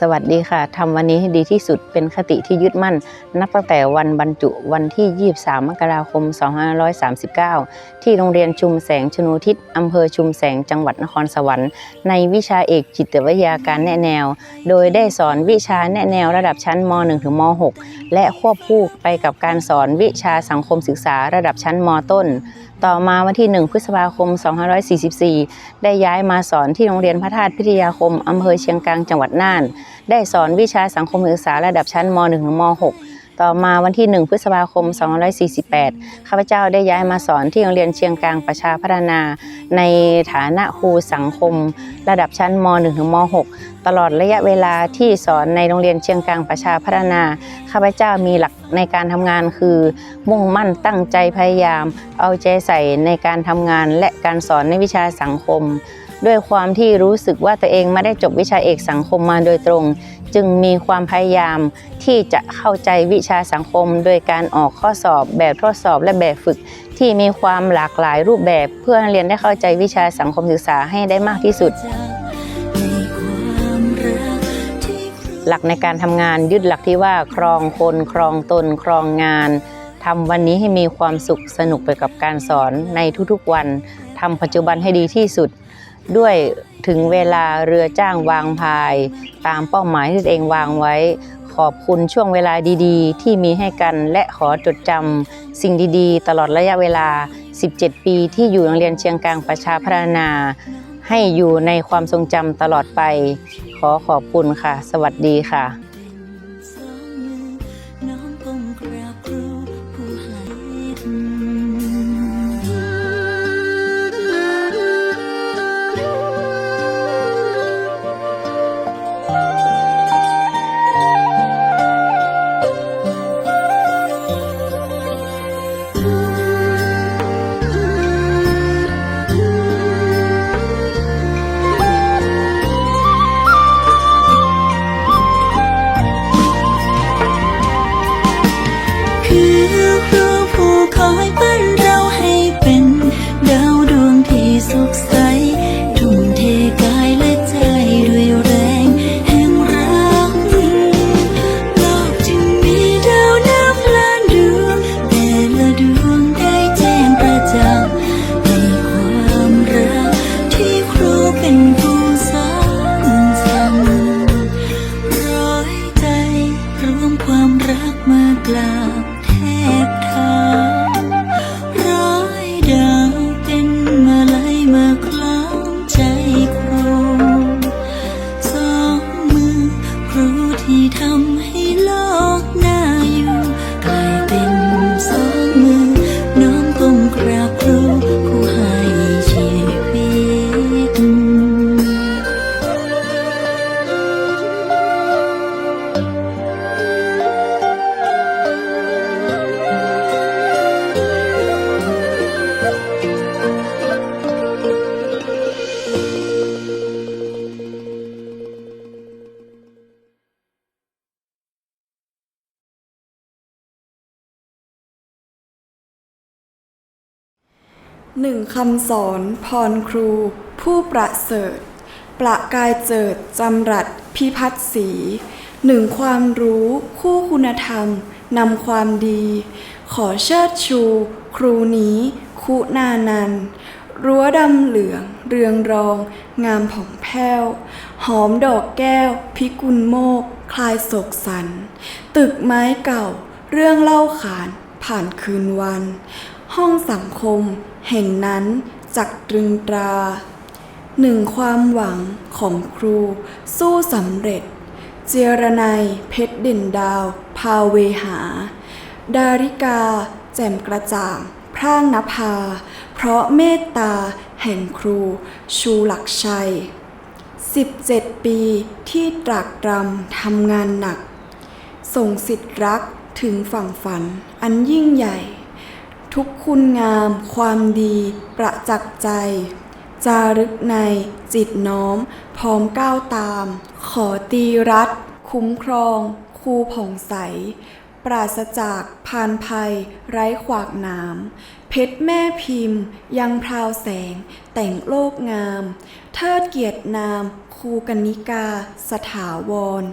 สวัสดีค่ะทำวันนี้ให้ดีที่สุดเป็นคติที่ยึดมั่น นับตั้งแต่วันบรรจุวันที่ 23 มกราคม 2539 ที่โรงเรียนชุมแสงชนูทิศอำเภอชุมแสงจังหวัดนครสวรรค์ ในวิชาเอกจิตวิทยาการแนะแนว โดยได้สอนวิชาแนะแนวระดับชั้นม .1 ถึงม .6 และควบคู่ไปกับการสอนวิชาสังคมศึกษาระดับชั้นมต้นต่อมาวันที่ 1 พฤษภาคม 2544 ได้ย้ายมาสอนที่โรงเรียนพระธาตุพิทยาคม อำเภอเชียงกลางจังหวัดน่าน ได้สอนวิชาสังคมศึกษาระดับชั้นม .1 ถึงม .6 ต่อมาวันที่ 1 พฤษภาคม 2548 ข้าพเจ้าได้ย้ายมาสอนที่โรงเรียนเชียงกลางประชาพัฒนา ในฐานะครูสังคม ระดับชั้นม .1 ถึงม .6 ตลอดระยะเวลาที่สอนในโรงเรียนเชียงกลางประชาพัฒนา ข้าพเจ้ามีหลักในการทำงานคือ มุ่งมั่นตั้งใจพยายาม เอาใจใส่ในการทำงานและการสอนในวิชาสังคม ด้วยความที่รู้สึกว่าตัวเองไม่ได้จบวิชาเอกสังคมมาโดยตรง จึงมีความพยายามที่จะเข้าใจวิชาสังคม โดยการออกข้อสอบแบบทดสอบและแบบฝึก ที่มีความหลากหลายรูปแบบเพื่อนักเรียนได้เข้าใจวิชาสังคมศึกษาให้ได้มากที่สุด หลักในการทำงานยึดหลักที่ว่าครองคนครองตน ครองงานทำวันนี้ให้มีความสุขสนุกไปกับการสอนในทุกๆวันทำปัจจุบันให้ดีที่สุด ด้วยถึงเวลาเรือจ้างวางพาย ตามเป้าหมายที่ตัวเองวางไว้ ขอบคุณช่วงเวลาดีๆ ที่มีให้กันและขอจดจำสิ่งดีๆ ตลอดระยะเวลา 17 ปีที่อยู่โรงเรียนเชียงกลางประชาพัฒนา ให้อยู่ในความทรงจำตลอดไป ขอขอบคุณค่ะ สวัสดีค่ะ ความรักมากลาบแทบ หนึ่งคำสอนพรครู ผู้ประเสริฐ ประกายเจิดจำรัดพิพัฒน์ศรีหนึ่งความรู้คู่คุณธรรมนำความดี ขอเชิดชู ครูนี้ คุณานันรั้วดำเหลือง เรืองรอง งามผ่องแผ้ว หอมดอกแก้ว พิกุลโมก คลายโศกสัน ตึกไม้เก่า เรื่องเล่าขานผ่านคืนวัน ห้องสังคมเห็นนั้นจักตรึงตรา หนึ่งความหวังของครูสู้สำเร็จ เจรนายเพชรเด่นดาว พาเวหา ดาริกา แจ่มกระจ่าง พร่างนภา เพราะเมตตาแห่งครู ชูหลักชัย 17 ปีที่ตรากตรำทำงานหนัก ส่งสิทธิ์รักถึงฝั่งฝันอันยิ่งใหญ่ ทุกคุณงามความดีประจักษ์ใจ จารึกในจิตน้อม พร้อมก้าวตาม ขอตีรัดคุ้มครองครูผ่องใส ปราศจากพานภัย ไร้ขวากหนาม เพชรแม่พิมพ์ ยังพราวแสง แต่งโลกงาม เทิดเกียรตินามครูกนิกา สถาวร